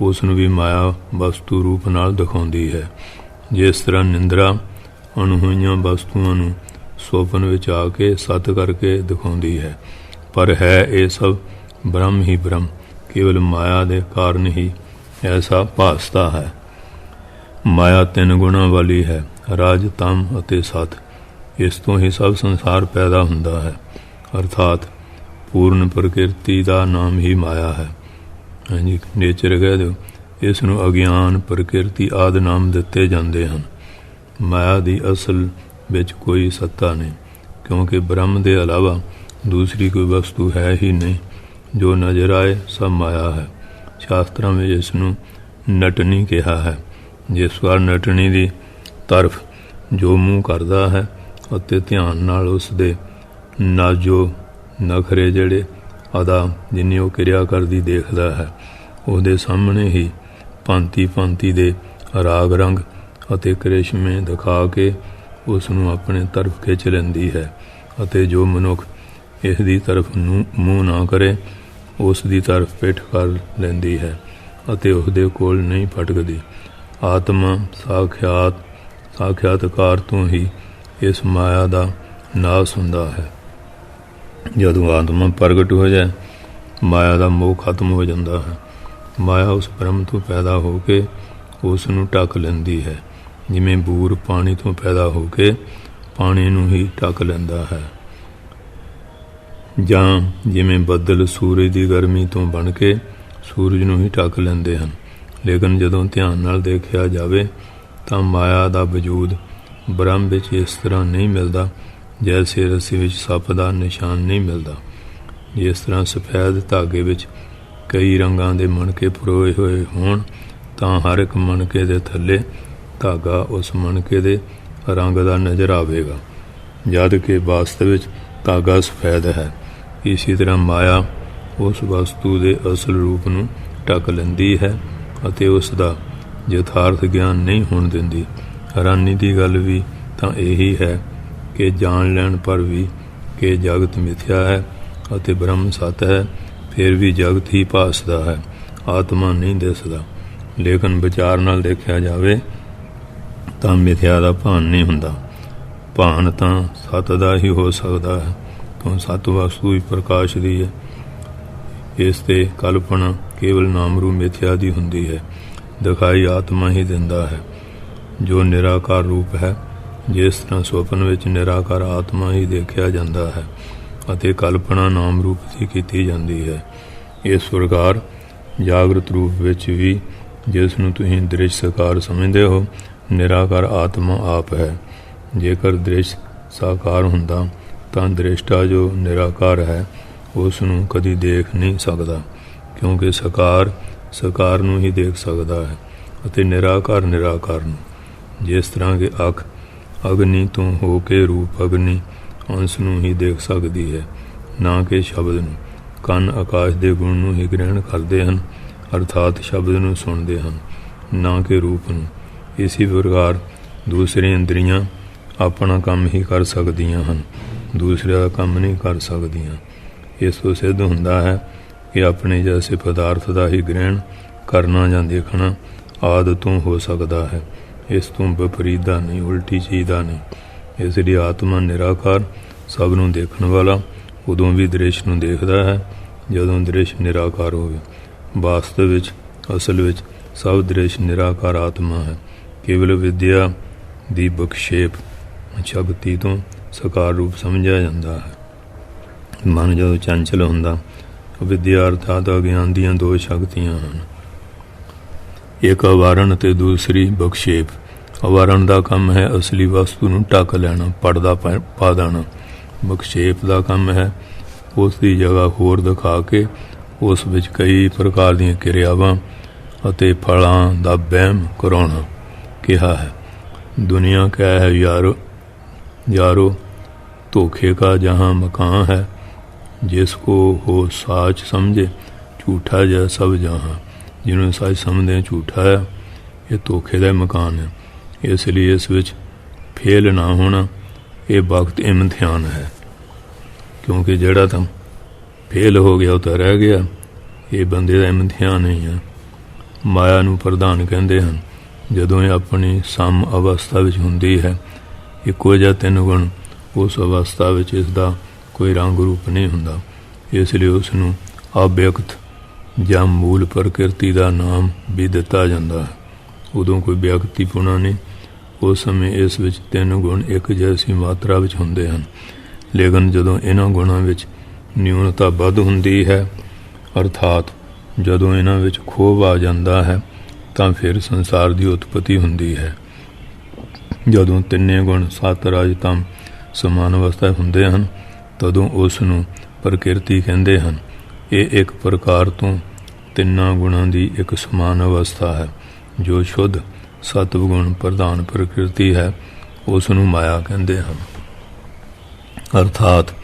ਉਸ ਨੂੰ ਵੀ ਮਾਇਆ ਵਸਤੂ ਰੂਪ ਨਾਲ ਦਿਖਾਉਂਦੀ ਹੈ। ਜਿਸ ਤਰ੍ਹਾਂ ਨਿੰਦਰਾ ਅਣਹੋਈਆਂ ਵਸਤੂਆਂ ਨੂੰ ਸੁਪਨ ਵਿੱਚ ਆ ਕੇ ਸਤ ਕਰਕੇ ਦਿਖਾਉਂਦੀ ਹੈ। ਪਰ ਹੈ ਇਹ ਸਭ ਬ੍ਰਹਮ ਹੀ ਬ੍ਰਹਮ, ਕੇਵਲ ਮਾਇਆ ਦੇ ਕਾਰਨ ਹੀ ਐਸਾ ਭਾਸਤਾ ਹੈ। ਮਾਇਆ ਤਿੰਨ ਗੁਣਾ ਵਾਲੀ ਹੈ, ਰਾਜ, ਤਮ ਅਤੇ ਸਤ। ਇਸ ਤੋਂ ਹੀ ਸਭ ਸੰਸਾਰ ਪੈਦਾ ਹੁੰਦਾ ਹੈ। ਅਰਥਾਤ ਪੂਰਨ ਪ੍ਰਕਿਰਤੀ ਦਾ ਨਾਮ ਹੀ ਮਾਇਆ ਹੈ। ਹਾਂਜੀ, ਨੇਚਰ ਕਹਿ ਦਿਓ, ਇਸ ਨੂੰ ਅਗਿਆਨ, ਪ੍ਰਕਿਰਤੀ ਆਦ ਨਾਮ ਦਿੱਤੇ ਜਾਂਦੇ ਹਨ। ਮਾਇਆ ਦੀ ਅਸਲ ਵਿੱਚ ਕੋਈ ਸੱਤਾ ਨਹੀਂ, ਕਿਉਂਕਿ ਬ੍ਰਹਮ ਦੇ ਇਲਾਵਾ ਦੂਸਰੀ ਕੋਈ ਵਸਤੂ ਹੈ ਹੀ ਨਹੀਂ। ਜੋ ਨਜ਼ਰ ਆਏ, ਸਭ ਮਾਇਆ ਹੈ। ਸ਼ਾਸਤਰਾਂ ਵਿੱਚ ਇਸ ਨੂੰ ਨਟਨੀ ਕਿਹਾ ਹੈ। ਜਿਸ ਵਾਰ ਨਟਣੀ ਦੀ ਤਰਫ ਜੋ ਮੂੰਹ ਕਰਦਾ ਹੈ ਅਤੇ ਧਿਆਨ ਨਾਲ ਉਸ ਦੇ ਨਾਜੋ ਨਖਰੇ ਜਿਹੜੇ ਅਦਾ ਜਿੰਨੀ ਉਹ ਕਿਰਿਆ ਕਰਦੀ ਦੇਖਦਾ ਹੈ, ਉਹਦੇ ਸਾਹਮਣੇ ਹੀ ਭਾਂਤੀ ਭਾਂਤੀ ਦੇ ਰਾਗ ਰੰਗ ਅਤੇ ਕ੍ਰਿਸ਼ਮੇ ਦਿਖਾ ਕੇ ਉਸ ਨੂੰ ਆਪਣੇ ਤਰਫ ਖਿੱਚ ਲੈਂਦੀ ਹੈ ਅਤੇ ਜੋ ਮਨੁੱਖ ਇਸ ਦੀ ਤਰਫ ਨੂੰ ਮੂੰਹ ਨਾ ਕਰੇ, ਉਸ ਦੀ ਤਰਫ ਪਿੱਠ ਕਰ ਲੈਂਦੀ ਹੈ ਅਤੇ ਉਸ ਦੇ ਕੋਲ ਨਹੀਂ ਫਟਕਦੀ ਆਤਮਾ ਸਾਖਿਆਤ, ਸਾਖਿਆਤਕਾਰ ਤੋਂ ਹੀ ਇਸ ਮਾਇਆ ਦਾ ਨਾਸ ਹੁੰਦਾ ਹੈ। ਜਦੋਂ ਆਤਮਾ ਪ੍ਰਗਟ ਹੋ ਜਾਏ, ਮਾਇਆ ਦਾ ਮੋਹ ਖਤਮ ਹੋ ਜਾਂਦਾ ਹੈ। ਮਾਇਆ ਉਸ ਬ੍ਰਹਮ ਤੋਂ ਪੈਦਾ ਹੋ ਕੇ ਉਸ ਨੂੰ ਢੱਕ ਲੈਂਦੀ ਹੈ। ਜਿਵੇਂ ਬੂਰ ਪਾਣੀ ਤੋਂ ਪੈਦਾ ਹੋ ਕੇ ਪਾਣੀ ਨੂੰ ਹੀ ਢੱਕ ਲੈਂਦਾ ਹੈ। ਜਾਂ ਜਿਵੇਂ ਬੱਦਲ ਸੂਰਜ ਦੀ ਗਰਮੀ ਤੋਂ ਬਣ ਕੇ ਸੂਰਜ ਨੂੰ ਹੀ ਢੱਕ ਲੈਂਦੇ ਹਨ। ਲੇਕਿਨ ਜਦੋਂ ਧਿਆਨ ਨਾਲ ਦੇਖਿਆ ਜਾਵੇ ਤਾਂ ਮਾਇਆ ਦਾ ਵਜੂਦ ਬ੍ਰਹਮ ਵਿੱਚ ਇਸ ਤਰ੍ਹਾਂ ਨਹੀਂ ਮਿਲਦਾ ਜੈਸੇ ਰੱਸੀ ਵਿੱਚ ਸੱਪ ਦਾ ਨਿਸ਼ਾਨ ਨਹੀਂ ਮਿਲਦਾ। ਜਿਸ ਤਰ੍ਹਾਂ ਸਫੈਦ ਧਾਗੇ ਵਿੱਚ ਕਈ ਰੰਗਾਂ ਦੇ ਮਣਕੇ ਪਰੋਏ ਹੋਏ ਹੋਣ, ਤਾਂ ਹਰ ਇੱਕ ਮਣਕੇ ਦੇ ਥੱਲੇ ਧਾਗਾ ਉਸ ਮਣਕੇ ਦੇ ਰੰਗ ਦਾ ਨਜ਼ਰ ਆਵੇਗਾ। ਜਦ ਕਿ ਵਾਸਤਵ ਵਿੱਚ ਧਾਗਾ ਸਫੈਦ ਹੈ। ਇਸੇ ਤਰ੍ਹਾਂ ਮਾਇਆ ਉਸ ਵਸਤੂ ਦੇ ਅਸਲ ਰੂਪ ਨੂੰ ਢੱਕ ਲੈਂਦੀ ਹੈ। ਅਤੇ ਉਸ ਦਾ ਯਥਾਰਥ ਗਿਆਨ ਨਹੀਂ ਹੋਣ ਦਿੰਦੀ। ਹੈਰਾਨੀ ਦੀ ਗੱਲ ਵੀ ਤਾਂ ਇਹੀ ਹੈ ਕਿ ਜਾਣ ਲੈਣ ਪਰ ਵੀ ਕਿ ਜਗਤ ਮਿਥਿਆ ਹੈ ਅਤੇ ਬ੍ਰਹਮ ਸਤ ਹੈ, ਫਿਰ ਵੀ ਜਗਤ ਹੀ ਭਾਸਦਾ ਹੈ, ਆਤਮਾ ਨਹੀਂ ਦਿਸਦਾ। ਲੇਕਿਨ ਵਿਚਾਰ ਨਾਲ ਦੇਖਿਆ ਜਾਵੇ ਤਾਂ ਮਿਥਿਆ ਦਾ ਭਾਨ ਨਹੀਂ ਹੁੰਦਾ। ਭਾਨ ਤਾਂ ਸਤ ਦਾ ਹੀ ਹੋ ਸਕਦਾ ਹੈ, ਕਿਉਂ ਸਤ ਵਸਤੂ ਹੀ ਪ੍ਰਕਾਸ਼ ਦੀ ਹੈ। ਇਸ ਤੇ ਕਲਪਨਾ ਕੇਵਲ ਨਾਮ ਰੂਪ ਮਿਥਿਆ ਦੀ ਹੁੰਦੀ ਹੈ। ਦਿਖਾਈ ਆਤਮਾ ਹੀ ਦਿੰਦਾ ਹੈ। ਜੋ ਨਿਰਾਕਾਰ ਰੂਪ ਹੈ, ਜਿਸ ਤਰ੍ਹਾਂ ਸੁਪਨ ਵਿੱਚ ਨਿਰਾਕਾਰ ਆਤਮਾ ਹੀ ਦੇਖਿਆ ਜਾਂਦਾ ਹੈ ਅਤੇ ਕਲਪਨਾ ਨਾਮ ਰੂਪ ਦੀ ਕੀਤੀ ਜਾਂਦੀ ਹੈ। ਇਸ ਪ੍ਰਕਾਰ ਜਾਗਰਤ ਰੂਪ ਵਿੱਚ ਵੀ ਜਿਸ ਨੂੰ ਤੁਸੀਂ ਦ੍ਰਿਸ਼ ਸਾਕਾਰ ਸਮਝਦੇ ਹੋ, ਨਿਰਾਕਾਰ ਆਤਮਾ ਆਪ ਹੈ। ਜੇਕਰ ਦ੍ਰਿਸ਼ ਸਾਕਾਰ ਹੁੰਦਾ, ਤਾਂ ਦ੍ਰਿਸ਼ਟਾ ਜੋ ਨਿਰਾਕਾਰ ਹੈ, ਉਸ ਨੂੰ ਕਦੀ ਦੇਖ ਨਹੀਂ ਸਕਦਾ। ਕਿਉਂਕਿ ਸਾਕਾਰ ਸਾਕਾਰ ਨੂੰ ਹੀ ਦੇਖ ਸਕਦਾ ਹੈ ਅਤੇ ਨਿਰਾਕਾਰ ਨਿਰਾਕਾਰ ਨੂੰ। ਜਿਸ ਤਰ੍ਹਾਂ ਕਿ ਅੱਖ, ਅਗਨੀ ਤੋਂ ਹੋ ਕੇ ਰੂਪ ਅਗਨੀ, ਅੰਸ਼ ਨੂੰ ਹੀ ਦੇਖ ਸਕਦੀ ਹੈ, ਨਾ ਕਿ ਸ਼ਬਦ ਨੂੰ। ਕੰਨ ਆਕਾਸ਼ ਦੇ ਗੁਣ ਨੂੰ ਹੀ ਗ੍ਰਹਿਣ ਕਰਦੇ ਹਨ, ਅਰਥਾਤ ਸ਼ਬਦ ਨੂੰ ਸੁਣਦੇ ਹਨ, ਨਾ ਕਿ ਰੂਪ ਨੂੰ। ਇਸੇ ਪ੍ਰਕਾਰ ਦੂਸਰੇ ਇੰਦਰੀਆਂ ਆਪਣਾ ਕੰਮ ਹੀ ਕਰ ਸਕਦੀਆਂ ਹਨ, ਦੂਸਰੇ ਦਾ ਕੰਮ ਨਹੀਂ ਕਰ ਸਕਦੀਆਂ। ਇਸ ਤੋਂ ਸਿੱਧ ਹੁੰਦਾ ਹੈ ਕਿ ਆਪਣੇ ਜੈਸੇ ਪਦਾਰਥ ਦਾ ਹੀ ਗ੍ਰਹਿਣ ਕਰਨਾ ਜਾਂ ਦੇਖਣਾ ਆਦਤ ਤੋਂ ਹੋ ਸਕਦਾ ਹੈ। ਇਸ ਤੋਂ ਵਿਪਰੀਤ ਦਾ ਨਹੀਂ, ਉਲਟੀ ਚੀਜ਼ ਦਾ ਨਹੀਂ। ਇਸ ਲਈ ਆਤਮਾ ਨਿਰਾਕਾਰ, ਸਭ ਨੂੰ ਦੇਖਣ ਵਾਲਾ, ਉਦੋਂ ਵੀ ਦ੍ਰਿਸ਼ ਨੂੰ ਦੇਖਦਾ ਹੈ, ਜਦੋਂ ਦ੍ਰਿਸ਼ ਨਿਰਾਕਾਰ ਹੋਵੇ। ਵਾਸਤਵ ਵਿੱਚ, ਅਸਲ ਵਿੱਚ, ਸਭ ਦ੍ਰਿਸ਼ ਨਿਰਾਕਾਰ ਆਤਮਾ ਹੈ। ਕੇਵਲ ਵਿਦਿਆ ਦੀ ਬਖਸ਼ੇਪ, ਸ਼ਕਤੀ ਤੋਂ ਸਕਾਰ ਰੂਪ ਸਮਝਿਆ ਜਾਂਦਾ ਹੈ। ਮਨ ਜਦੋਂ ਚੰਚਲ ਹੁੰਦਾ ਵਿਦਿਆ ਦਾ ਗਿਆਨ ਦੀਆਂ ਦੋ ਸ਼ਕਤੀਆਂ ਹਨ। ਇੱਕ ਅਵਾਰਣ ਤੇ ਦੂਸਰੀ ਬਖਸ਼ੇਪ। ਅਵਾਰਣ ਦਾ ਕੰਮ ਹੈ ਅਸਲੀ ਵਸਤੂ ਨੂੰ ਟੱਕ ਲੈਣਾ, ਪਰਦਾ ਪਾ ਦੇਣਾ। ਬਖਸ਼ੇਪ ਦਾ ਕੰਮ ਹੈ ਉਸ ਦੀ ਜਗ੍ਹਾ ਹੋਰ ਦਿਖਾ ਕੇ ਉਸ ਵਿੱਚ ਕਈ ਪ੍ਰਕਾਰ ਦੀਆਂ ਕਿਰਿਆਵਾਂ ਅਤੇ ਫਲਾਂ ਦਾ ਬਹਿਮ ਕਰਾਉਣਾ ਕਿਹਾ ਹੈ। ਦੁਨੀਆ ਕਾ ਹੈ, ਯਾਰੋ ਯਾਰੋ, ਧੋਖੇ ਕਾ ਜਹਾਂ ਮਕਾਨ ਹੈ जिसको हो साच समझे झूठा जै सब जहाँ ਜਿਹਨੂੰ ਸੱਚ ਸਮਝਦੇ ਆ ਝੂਠਾ ਹੈ ਇਹ ਧੋਖੇ ਦਾ ਮਕਾਨ ਹੈ ਇਸ ਲਈ ਇਸ ਵਿੱਚ ਫੇਲ ਨਾ ਹੋਣਾ ਇਹ ਵਕਤ ਇਮਤਿਹਾਨ ਹੈ ਕਿਉਂਕਿ ਜਿਹੜਾ ਤਾਂ ਫੇਲ ਹੋ ਗਿਆ ਉਹ ਤਾਂ ਰਹਿ ਗਿਆ ਇਹ ਬੰਦੇ ਦਾ ਇਮਤਿਹਾਨ ਨਹੀਂ ਹੈ ਮਾਇਆ ਨੂੰ ਪ੍ਰਧਾਨ ਕਹਿੰਦੇ ਹਨ ਜਦੋਂ ਇਹ ਆਪਣੀ ਸਮ ਅਵਸਥਾ ਵਿੱਚ ਹੁੰਦੀ ਹੈ ਇੱਕੋ ਜਿਹਾ ਤਿੰਨ ਗੁਣ ਉਸ ਅਵਸਥਾ ਵਿੱਚ ਇਸ ਦਾ ਕੋਈ ਰੰਗ ਰੂਪ ਨਹੀਂ ਹੁੰਦਾ, ਇਸ ਲਈ ਉਸ ਨੂੰ ਅਵਿਅਕਤ ਜਾਂ ਮੂਲ ਪ੍ਰਕਿਰਤੀ ਦਾ ਨਾਮ ਵੀ ਦਿੱਤਾ ਜਾਂਦਾ ਹੈ। ਉਦੋਂ ਕੋਈ ਵਿਅਕਤੀ ਪੁਣਾ ਨਹੀਂ, ਉਸ ਸਮੇਂ ਇਸ ਵਿੱਚ ਤਿੰਨ ਗੁਣ ਇੱਕ ਜੈਸੀ ਮਾਤਰਾ ਵਿੱਚ ਹੁੰਦੇ ਹਨ। ਲੇਕਿਨ ਜਦੋਂ ਇਹਨਾਂ ਗੁਣਾਂ ਵਿੱਚ ਨਿਊਨਤਾ ਵੱਧ ਹੁੰਦੀ ਹੈ, ਅਰਥਾਤ ਜਦੋਂ ਇਹਨਾਂ ਵਿੱਚ ਖੋਭ ਆ ਜਾਂਦਾ ਹੈ, ਤਾਂ ਫਿਰ ਸੰਸਾਰ ਦੀ ਉਤਪਤੀ ਹੁੰਦੀ ਹੈ। ਜਦੋਂ ਤਿੰਨੇ ਗੁਣ ਸਤ ਰਜ ਤਮ ਸਮਾਨ ਅਵਸਥਾ ਹੁੰਦੇ ਹਨ ਤਦੋਂ ਉਸ ਨੂੰ ਪ੍ਰਕਿਰਤੀ ਕਹਿੰਦੇ ਹਨ, ਇਹ ਇੱਕ ਪ੍ਰਕਾਰ ਤੋਂ ਤਿੰਨਾਂ ਗੁਣਾਂ ਦੀ ਇੱਕ ਸਮਾਨ ਅਵਸਥਾ ਹੈ, ਜੋ ਸ਼ੁੱਧ ਸਤਵਗੁਣ ਪ੍ਰਧਾਨ ਪ੍ਰਕਿਰਤੀ ਹੈ ਉਸ ਨੂੰ ਮਾਇਆ ਕਹਿੰਦੇ ਹਨ। ਅਰਥਾਤ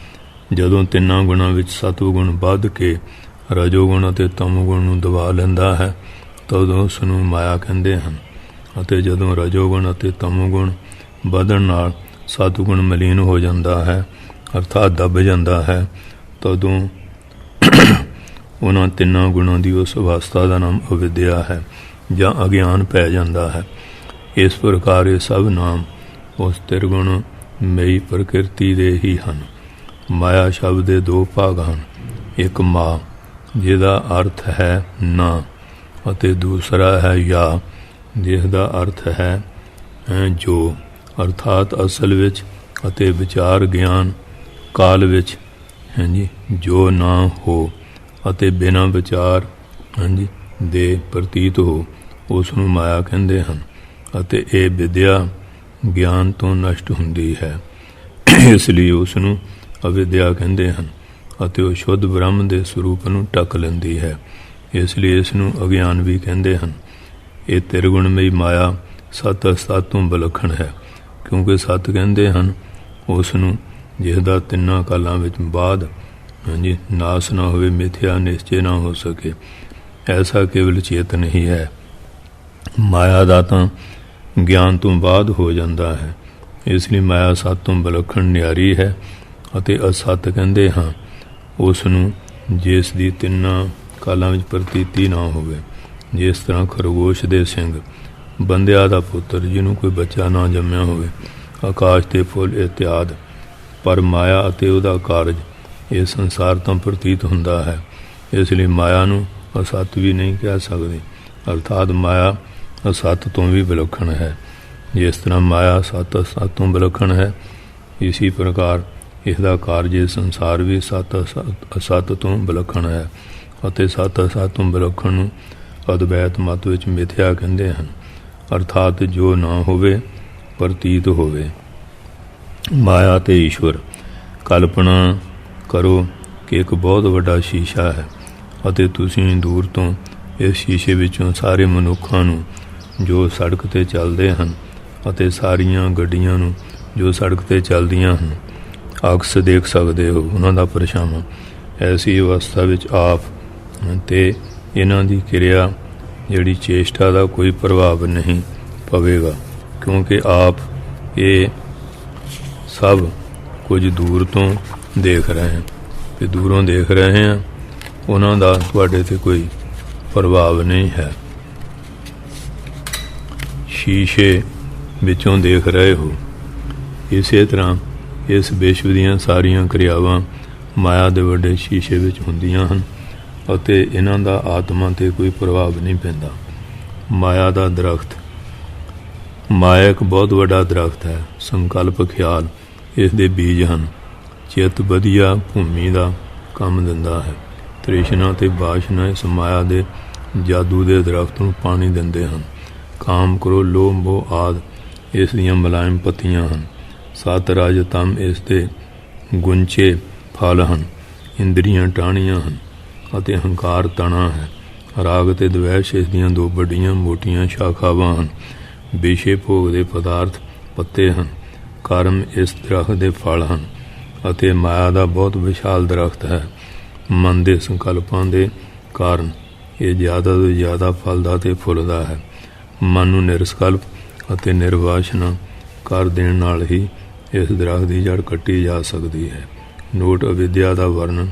ਜਦੋਂ ਤਿੰਨਾਂ ਗੁਣਾਂ ਵਿੱਚ ਸਤਵਗੁਣ ਵੱਧ ਕੇ ਰਜੋਗੁਣ ਅਤੇ ਤਮੋਗੁਣ ਨੂੰ ਦਬਾ ਲੈਂਦਾ ਹੈ, ਤਦੋਂ ਉਸ ਨੂੰ ਮਾਇਆ ਕਹਿੰਦੇ ਹਨ, ਅਤੇ ਜਦੋਂ ਰਜੋਗੁਣ ਅਤੇ ਤਮੋਗੁਣ ਵਧਣ ਨਾਲ ਸਤਵਗੁਣ ਮਲੀਨ ਹੋ ਜਾਂਦਾ ਹੈ ਅਰਥਾਤ ਦੱਬ ਜਾਂਦਾ ਹੈ, ਤਦੋਂ ਉਹਨਾਂ ਤਿੰਨਾਂ ਗੁਣਾਂ ਦੀ ਉਸ ਅਵਸਥਾ ਦਾ ਨਾਮ ਅਵਿਦਿਆ ਹੈ, ਜਾਂ ਅਗਿਆਨ ਪੈ ਜਾਂਦਾ ਹੈ। ਇਸ ਪ੍ਰਕਾਰ ਇਹ ਸਭ ਨਾਮ ਉਸ ਤਿਰਗੁਣ ਮਈ ਪ੍ਰਕਿਰਤੀ ਦੇ ਹੀ ਹਨ। ਮਾਇਆ ਸ਼ਬਦ ਦੇ ਦੋ ਭਾਗ ਹਨ, ਇੱਕ ਮਾ, ਜਿਹਦਾ ਅਰਥ ਹੈ ਨਾ, ਅਤੇ ਦੂਸਰਾ ਹੈ ਯਾ ਜਿਸ ਦਾ ਅਰਥ ਹੈ ਜੋ, ਅਰਥਾਤ ਅਸਲ ਵਿੱਚ ਅਤੇ ਵਿਚਾਰ ਗਿਆਨ ਕਾਲ ਵਿੱਚ, ਹਾਂਜੀ, ਜੋ ਨਾ ਹੋ ਅਤੇ ਬਿਨਾਂ ਵਿਚਾਰ, ਹਾਂਜੀ, ਦੇ ਪ੍ਰਤੀਤ ਹੋ ਉਸ ਨੂੰ ਮਾਇਆ ਕਹਿੰਦੇ ਹਨ ਅਤੇ ਇਹ ਵਿਦਿਆ ਗਿਆਨ ਤੋਂ ਨਸ਼ਟ ਹੁੰਦੀ ਹੈ। ਇਸ ਲਈ ਉਸ ਨੂੰ ਅਵਿਦਿਆ ਕਹਿੰਦੇ ਹਨ ਅਤੇ ਉਹ ਸ਼ੁੱਧ ਬ੍ਰਹਮ ਦੇ ਸਰੂਪ ਨੂੰ ਟੱਕ ਲੈਂਦੀ ਹੈ। ਇਸ ਲਈ ਇਸ ਨੂੰ ਅਗਿਆਨ ਵੀ ਕਹਿੰਦੇ ਹਨ। ਇਹ ਤਿਰਗੁਣਮਈ ਮਾਇਆ ਸਤ ਅਸਤ ਤੋਂ ਬਲਖਣ ਹੈ, ਕਿਉਂਕਿ ਸਤ ਕਹਿੰਦੇ ਹਨ ਉਸ ਨੂੰ ਜਿਸ ਦਾ ਤਿੰਨਾਂ ਕਾਲਾਂ ਵਿੱਚ ਬਾਅਦ ਹਾਂਜੀ, ਨਾਸ ਨਾ ਹੋਵੇ, ਮਿਥਿਆ ਨਿਸ਼ਚੈ ਨਾ ਹੋ ਸਕੇ। ਐਸਾ ਕੇਵਲ ਚੇਤਨ ਹੀ ਹੈ। ਮਾਇਆ ਦਾ ਤਾਂ ਗਿਆਨ ਤੋਂ ਬਾਅਦ ਹੋ ਜਾਂਦਾ ਹੈ। ਇਸ ਲਈ ਮਾਇਆ ਸਤ ਤੋਂ ਬਲਖਣ ਨਿਆਰੀ ਹੈ ਅਤੇ ਅਸਤ ਕਹਿੰਦੇ ਹਾਂ, ਉਸ ਨੂੰ ਜਿਸ ਦੀ ਤਿੰਨਾਂ ਕਾਲਾਂ ਵਿੱਚ ਪ੍ਰਤੀਤੀ ਨਾ ਹੋਵੇ, ਜਿਸ ਤਰ੍ਹਾਂ ਖਰਗੋਸ਼ ਦੇ ਸਿੰਘ, ਬੰਦਿਆ ਦਾ ਪੁੱਤਰ, ਜਿਹਨੂੰ ਕੋਈ ਬੱਚਾ ਨਾ ਜੰਮਿਆ ਹੋਵੇ, ਆਕਾਸ਼ ਦੇ ਫੁੱਲ ਇਤਿਆਦ। ਪਰ ਮਾਇਆ ਅਤੇ ਉਹਦਾ ਕਾਰਜ ਇਹ ਸੰਸਾਰ ਤੋਂ ਪ੍ਰਤੀਤ ਹੁੰਦਾ ਹੈ। ਇਸ ਲਈ ਮਾਇਆ ਨੂੰ ਅਸਤ ਵੀ ਨਹੀਂ ਕਹਿ ਸਕਦੇ। ਅਰਥਾਤ ਮਾਇਆ ਅਸਤ ਤੋਂ ਵੀ ਵਿਲੱਖਣ ਹੈ। ਜਿਸ ਤਰ੍ਹਾਂ ਮਾਇਆ ਸਤ ਅਸਤ ਤੋਂ ਵਿਲੱਖਣ ਹੈ, ਇਸੇ ਪ੍ਰਕਾਰ ਇਸ ਦਾ ਕਾਰਜ ਸੰਸਾਰ ਵੀ ਸਤ ਅਸਤ ਤੋਂ ਵਿਲੱਖਣ ਹੈ ਅਤੇ ਸਤ ਅਸਤ ਤੋਂ ਵਿਲੱਖਣ ਨੂੰ ਅਦਵੈਤ ਮਤ ਵਿੱਚ ਮਿਥਿਆ ਕਹਿੰਦੇ ਹਨ। ਅਰਥਾਤ ਜੋ ਨਾ ਹੋਵੇ, ਪ੍ਰਤੀਤ ਹੋਵੇ। ਮਾਇਆ ਤੇ ਈਸ਼ਵਰ, ਕਲਪਨਾ ਕਰੋ ਕਿ ਇੱਕ ਬਹੁਤ ਵੱਡਾ ਸ਼ੀਸ਼ਾ ਹੈ ਅਤੇ ਤੁਸੀਂ ਦੂਰ ਤੋਂ ਇਸ ਸ਼ੀਸ਼ੇ ਵਿੱਚੋਂ ਸਾਰੇ ਮਨੁੱਖਾਂ ਨੂੰ ਜੋ ਸੜਕ ਤੇ ਚੱਲਦੇ ਹਨ ਅਤੇ ਸਾਰੀਆਂ ਗੱਡੀਆਂ ਨੂੰ ਜੋ ਸੜਕ ਤੇ ਚੱਲਦੀਆਂ ਹਨ, ਅਕਸ ਦੇਖ ਸਕਦੇ ਹੋ, ਉਹਨਾਂ ਦਾ ਪਰਛਾਵਾਂ। ਐਸੀ ਅਵਸਥਾ ਵਿੱਚ ਆਪ ਤੇ ਇਹਨਾਂ ਦੀ ਕਿਰਿਆ ਜਿਹੜੀ ਚੇਸ਼ਟਾ ਦਾ ਕੋਈ ਪ੍ਰਭਾਵ ਨਹੀਂ ਪਵੇਗਾ, ਕਿਉਂਕਿ ਆਪ ਇਹ ਸਭ ਕੁਝ ਦੂਰ ਤੋਂ ਦੇਖ ਰਹੇ ਹਨ ਤੇ ਦੂਰੋਂ ਦੇਖ ਰਹੇ ਹਾਂ, ਉਹਨਾਂ ਦਾ ਤੁਹਾਡੇ ਤੇ ਕੋਈ ਪ੍ਰਭਾਵ ਨਹੀਂ ਹੈ। ਸ਼ੀਸ਼ੇ ਵਿੱਚੋਂ ਦੇਖ ਰਹੇ ਹੋ। ਇਸੇ ਤਰ੍ਹਾਂ ਇਸ ਵਿਸ਼ਵ ਦੀਆਂ ਸਾਰੀਆਂ ਕਿਰਿਆਵਾਂ ਮਾਇਆ ਦੇ ਵੱਡੇ ਸ਼ੀਸ਼ੇ ਵਿੱਚ ਹੁੰਦੀਆਂ ਹਨ ਅਤੇ ਇਹਨਾਂ ਦਾ ਆਤਮਾ ਤੇ ਕੋਈ ਪ੍ਰਭਾਵ ਨਹੀਂ ਪੈਂਦਾ। ਮਾਇਆ ਦਾ ਦਰਖਤ, ਮਾਇਆ ਇੱਕ ਬਹੁਤ ਵੱਡਾ ਦਰਖਤ ਹੈ। ਸੰਕਲਪ ਖਿਆਲ ਇਸ ਦੇ ਬੀਜ ਹਨ। ਚਿੱਤ ਵਧੀਆ ਭੂਮੀ ਦਾ ਕੰਮ ਦਿੰਦਾ ਹੈ। ਤ੍ਰਿਸ਼ਨਾ ਤੇ ਬਾਸ਼ਨਾ ਇਸ ਮਾਇਆ ਦੇ ਜਾਦੂ ਦੇ ਦਰਖਤ ਨੂੰ ਪਾਣੀ ਦਿੰਦੇ ਹਨ। ਕਾਮ ਕਰੋ, ਲੋਭ, ਮੋਹ ਆਦ ਇਸ ਦੀਆਂ ਮਲਾਇਮ ਪੱਤੀਆਂ ਹਨ। ਸਤ ਰਾਜ ਤਮ ਇਸ ਦੇ ਗੁੰਚੇ ਫਲ ਹਨ। ਇੰਦਰੀਆਂ ਟਾਣੀਆਂ ਹਨ ਅਤੇ ਹੰਕਾਰ ਤਣਾ ਹੈ। ਰਾਗ ਤੇ ਦਵੈਸ਼ ਇਸ ਦੀਆਂ ਦੋ ਵੱਡੀਆਂ ਮੋਟੀਆਂ ਸ਼ਾਖਾਵਾਂ ਹਨ। ਵਿਸ਼ੇ ਭੋਗ ਦੇ ਪਦਾਰਥ ਪੱਤੇ ਹਨ। ਕਰਮ ਇਸ ਦਰਖਤ ਦੇ ਫਲ ਹਨ ਅਤੇ ਮਾਇਆ ਦਾ ਬਹੁਤ ਵਿਸ਼ਾਲ ਦਰਖਤ ਹੈ। ਮਨ ਦੇ ਸੰਕਲਪਾਂ ਦੇ ਕਾਰਨ ਇਹ ਜ਼ਿਆਦਾ ਤੋਂ ਜ਼ਿਆਦਾ ਫਲਦਾ ਤੇ ਫੁੱਲਦਾ ਹੈ। ਮਨ ਨੂੰ ਨਿਰਸਕਲਪ ਅਤੇ ਨਿਰਵਾਸ਼ਨਾ ਕਰ ਦੇਣ ਨਾਲ ਹੀ ਇਸ ਦਰਖਤ ਦੀ ਜੜ ਕੱਟੀ ਜਾ ਸਕਦੀ ਹੈ। ਨੋਟ ਅਵਿਦਿਆ ਦਾ ਵਰਣਨ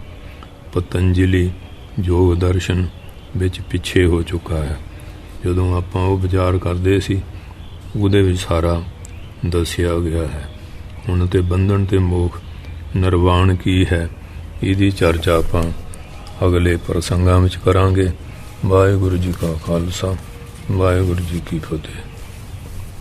ਪਤੰਜਲੀ ਯੋਗ ਦਰਸ਼ਨ ਵਿੱਚ ਪਿੱਛੇ ਹੋ ਚੁੱਕਾ ਹੈ। ਜਦੋਂ ਆਪਾਂ ਉਹ ਵਿਚਾਰ ਕਰਦੇ ਸੀ, ਉਹਦੇ ਵਿੱਚ ਸਾਰਾ ਦੱਸਿਆ ਗਿਆ ਹੈ। ਹੁਣ ਤੇ ਬੰਧਨ ਤੇ ਮੋਖ ਨਿਰਵਾਣ ਕੀ ਹੈ? ਇਹਦੀ ਚਰਚਾ ਆਪਾਂ ਅਗਲੇ ਪ੍ਰਸੰਗਾਂ ਵਿੱਚ ਕਰਾਂਗੇ। ਵਾਹਿਗੁਰੂ ਜੀ ਕਾ ਖਾਲਸਾ, ਵਾਹਿਗੁਰੂ ਜੀ ਕੀ ਫਤਿਹ।